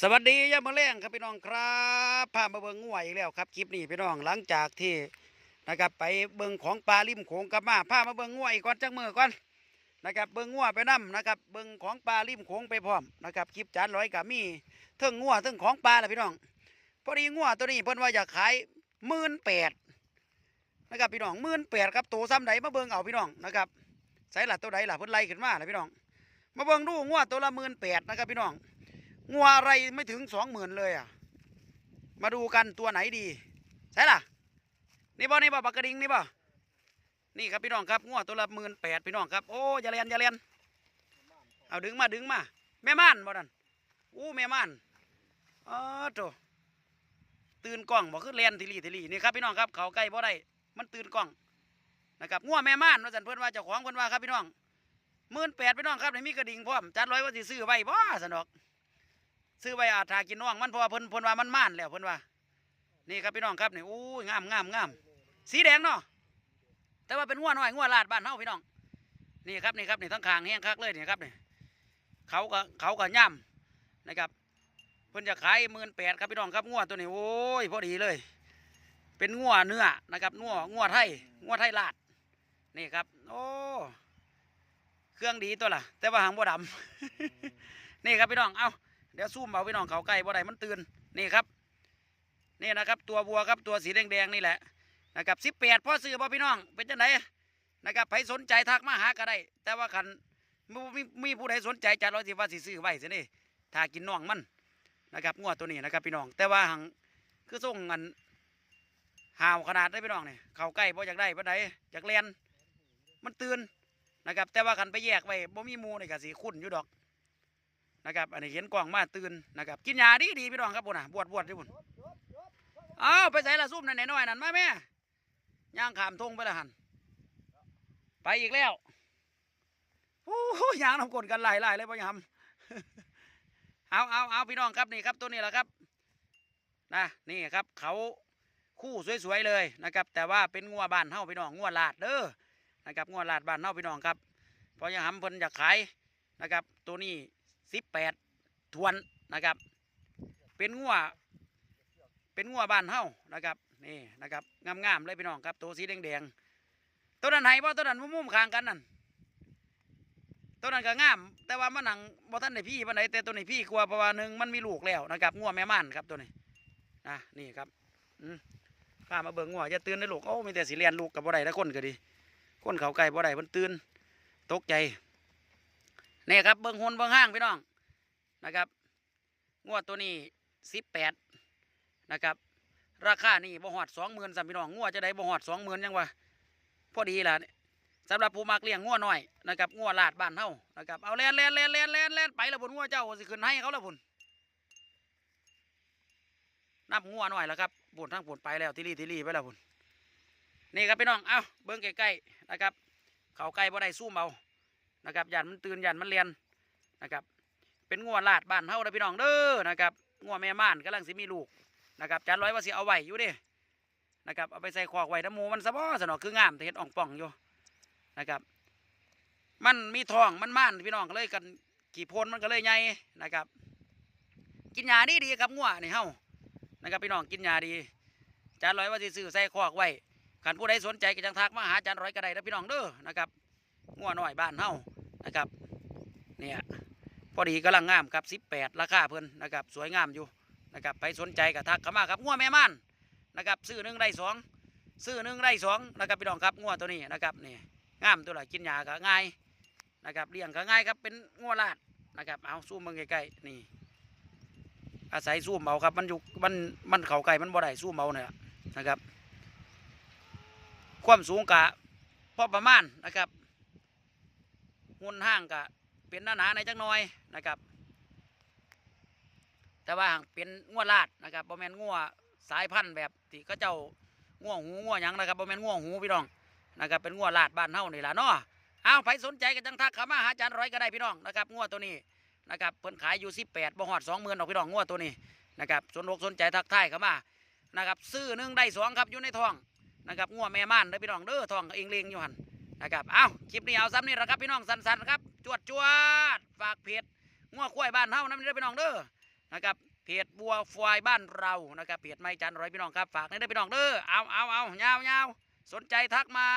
สวัสดียามมาแรงครับพี่น้องครับพามาเบิ่งงัวอีกแล้วครับคลิปนี้พี่น้องหลังจากที่นะครับไปเบิ่งของปลาริมโขงกับมาพามาเบิ่งงวอีกก่อนจักมือก่อนนะครับเบิ่งงัวไปนํนะครับเบิ่งของปลาริมโขงไปพร้อมนะครับคลิปจานร้อยกับมีเทิงงัวเทิงของปลาแหละพี่น้องพอดีงัวตัวนี้เพิ่นว่าอยากขายหมื่นแปดนะครับพี่น้องหมื่นแปดครับโตซ้ำใดมาเบิ่งเอาพี่น้องนะครับใส่หละตัวใดล่ะเพิ่นไล่ขึ้นมาล่ะพี่น้องมาเบิ่งดูงัวตัวละหมื่นแปดนะครับพี่น้อง งัวอะไรไม่ถึงสองหมื่นเลยอะ มาดูกันตัวไหนดี ใช่ล่ะ นี่บ่นี่บ่ปากกระดิ่งนี่บ่นี่ครับพี่น้องครับงัวตัวละหมื่นแปดพี่น้องครับ โอ้อยาเลียนอยาเลียนเอาดึงมาดึงมา แม่ม่านบ่นั่นอู้แม่ม่านอ๋อโตตื่นกล้องบ่คือเลียนทีหลีทีหลีนี่ครับพี่น้องครับเขาใกล้บ่ได้มันตื่นกล้องนะครับงัวแม่ม่านว่าสันเพิ่นว่าเจ้าของเพิ่นว่าครับพี่น้องหมื่นแปดพี่น้องครับในมีกระดิ่งพร้อมจัดร้อยว่าสิซื้อไว้บ่สนอก ซื้อไว้อาจทากินน้องมันเพราะว่าเพิ่นเพิ่นว่ามันม่านแล้วเพิ่นว่า นี่ครับพี่น้องครับนี่อู้ยงามงามงามสีแดงเนาะแต่ว่าเป็นงัวน้อยงัวลาดบ้านเฮาพี่น้องนี่ครับนี่ครับนี่ทั้งคางแห้งคักเลยนี่ครับนี่เขาก็เขาก็ย่ำนะครับเพิ่นจะขายหมื่นแปดครับพี่น้องครับงัวตัวนี้โอ้ยพอดีเลย เป็นงัวเนื้อนะครับงัวงัวไทยงัวไทยลาดนี่ครับ โอ้เครื่องดีตัวล่ะ แต่ว่าหางบ่ดำนี่ครับพี่น้องเอา เดี๋ยวซูมเอาพี่น้องเขาใกล้บ่ได้มันตื่นนี่ครับนี่นะครับ ตัววัวครับตัวสีแดงๆนี่แหละนะครับสิบแปดพ่อซื้อบ่พี่น้องเป็นจังไดนะครับใครสนใจทักมาหาก็ได้ แต่ว่าคันมีมีมีผู้ใดสนใจจัดร้อยสิว่าสิซื้อไว้สินี่ถ้ากินน่องมันนะครับงวดตัวนี้นะครับพี่น้อง แต่ว่าหังคือส่งเงินห่าวขนาดได้พี่น้องเนี่ยเขาใกล้บ่อยากได้ปานใดอยากเลียนมันตื่นนะครับ แต่ว่าคันไปแยกไว้บ่มีมูนี่ก็สิคุ้นอยู่ดอก นะครับ อันนี้เห็นกล่องมาตื่นนะครับ กินยาดีดีพี่น้องครับปุ่นน่ะบวชบวชที่ปุ่นเอาไปใส่ละซุ่มนั่นน้อยนั่นมาแม่ย่างขามทงไปละหันไปอีกแล้วโอ้โหยางน้ำกลนกันหลายๆเลยพ่อยำเอาเอาเอาพี่น้องครับนี่ครับตัวนี้แหละครับนะนี่ครับ เขาคู่สวยๆเลยนะครับ แต่ว่าเป็นงัวบ้านเฮาพี่น้องงัวลาดเด้อนะครับงัวลาดบ้านเฮาพี่น้องครับพราะยังหำเพิ่นอยากขายนะครับ ตัวนี้ สิบแปดทวนนะครับ เป็นงัวเป็นงัวบ้านเฮานะครับนี่นะครับงามๆเลยพี่น้องครับตัวสีแดงๆตัวนั้นไหนบ่ตัวนั้นมุมๆข้างกันนั่นตัวนั้นก็งาม แต่ว่ามันหนังบ่ทันได้พี่ปานใดแต่ตัวในพี่กลัวาเพราะว่าหนึ่งมันมีลูกแล้วนะครับงัวแม่ม่านครับตัวนี้นะนี่ครับอืมข้ามาเบิ่งงัวอย่าตื่นได้ลูกโอ้มีแต่สิเลียนลูกกับบ่ได้แล้วคนก็ดี คนเขาไก่บ่ได้เพิ่นตื่นตกใจ นี่ครับเบิ้งหุ่นเบิ้งห้างพี่น้องนะครับ งวดตัวนี้สิบแปดนะครับ ราคานี่บ่หอดสองหมื่นสามพี่น้องงวดจะได้บ่หอดสองหมื่นยังวะพอดีล่ะสำหรับผู้มักเลี้ยงงัวน้อยนะครับงัวลาดบ้านเฮานะครับเอาแล่นแล่นแล่นแล่นแล่นแล่นไปแล้วบนงัวเจ้าสิขึ้นให้เขาแล้วพุ่นนับงัวน้อยแล้วครับปุ่นทั้งปุ่นไปแล้วทิลี่ทิลี่ไปแล้วพุ่นนี่ครับพี่น้องเอาเบิ้งใกล้ๆนะครับ เขาใกล้บ่ได้สู้เมา นะครับยันมันตื่นยันมันเรียนนะครับ เป็นงัวลาดบ้านเฮาเด้อพี่น้องเด้อนะครับงัวแม่ม่านกำลังสิมีลูกนะครับจานร้อยว่าสิเอาไว้อยู่ดินะครับเอาไปใส่ขอกไว้น้ำหมูมันสะบอสนอคืองามแต่เห็ดอ่องป่องอยู่นะครับ มันมีทองมันม่านพี่น้องก็เลยกันขี่โพนมันก็เลยใหญ่นะครับ กินยาดีดีครับงัวนี่เฮานะครับพี่น้องกินยาดีจานร้อยว่าสิซื้อใส่ขอกไว้ขันผู้ใดสนใจก็จังทักมาหาจานร้อยก็ได้เด้อพี่น้องเด้อนะครับ งัวน้อยบ้านเฮานะครับเนี่ยพอดีกำลังงามครับสิบแปดราคาเพิ่นนะครับสวยงามอยู่นะครับไปสนใจกับทักเข้ามาครับงัวแม่ม่านนะครับซื้อหนึ่งได้สองซื้อหนึ่งได้สองนะครับพี่น้องครับงัวตัวนี้นะครับนี่งามตัวละกินยาก็ง่ายนะครับเลี้ยงก็ง่ายครับเป็นงัวลาดนะครับเอาซูมมึงใกล้ๆนี่อาศัยซูมเอาครับมันอยู่มันมันเข่าไก่มันบ่ได้ซูมเอาเนี่ยนะครับ ความสูงกะพอประมาณนะครับ หุ่นห้างก็เป็นหนาหนาในจังน้อยนะครับ แต่ว่าเป็นงัวลาดนะครับบ่แมนงัวสายพันธุ์แบบที่เขาเจ้างัวหูงัวหยังนะครับบ่แมนงัวหูพี่น้องนะครับเป็นงัวลาดบ้านเฮานี่แหละเนาะเอาใครสนใจก็จังทักเข้ามาหาอาจารย์ร้อยก็ได้พี่น้องนะครับงัวตัวนี้นะครับเพิ่นขายอยู่18บ่ฮอด20,000ดอกพี่น้องงัวตัวนี้นะครับสนอกสนใจทักทายเข้ามานะครับซื้อหนึ่งได้สองครับอยู่ในท้องนะครับงัวแม่ม่านเด้อพี่น้องเด้อท้องเองเลี้ยงอยู่หั่น นะครับเอาคลิปนี้เอาซ้ำนี่แหละครับพี่น้องสันๆครับจวดจวดฝากเพจง้วควายบ้านเฮาน้ำเด้อพี่น้องเด้อนะครับเพจบัวฟวายบ้านเรานะครับเพจไม่จันร้อยพี่น้องครับฝากในเด้อพี่น้องเด้อเอาเอาเอายาวยาวสนใจทักมา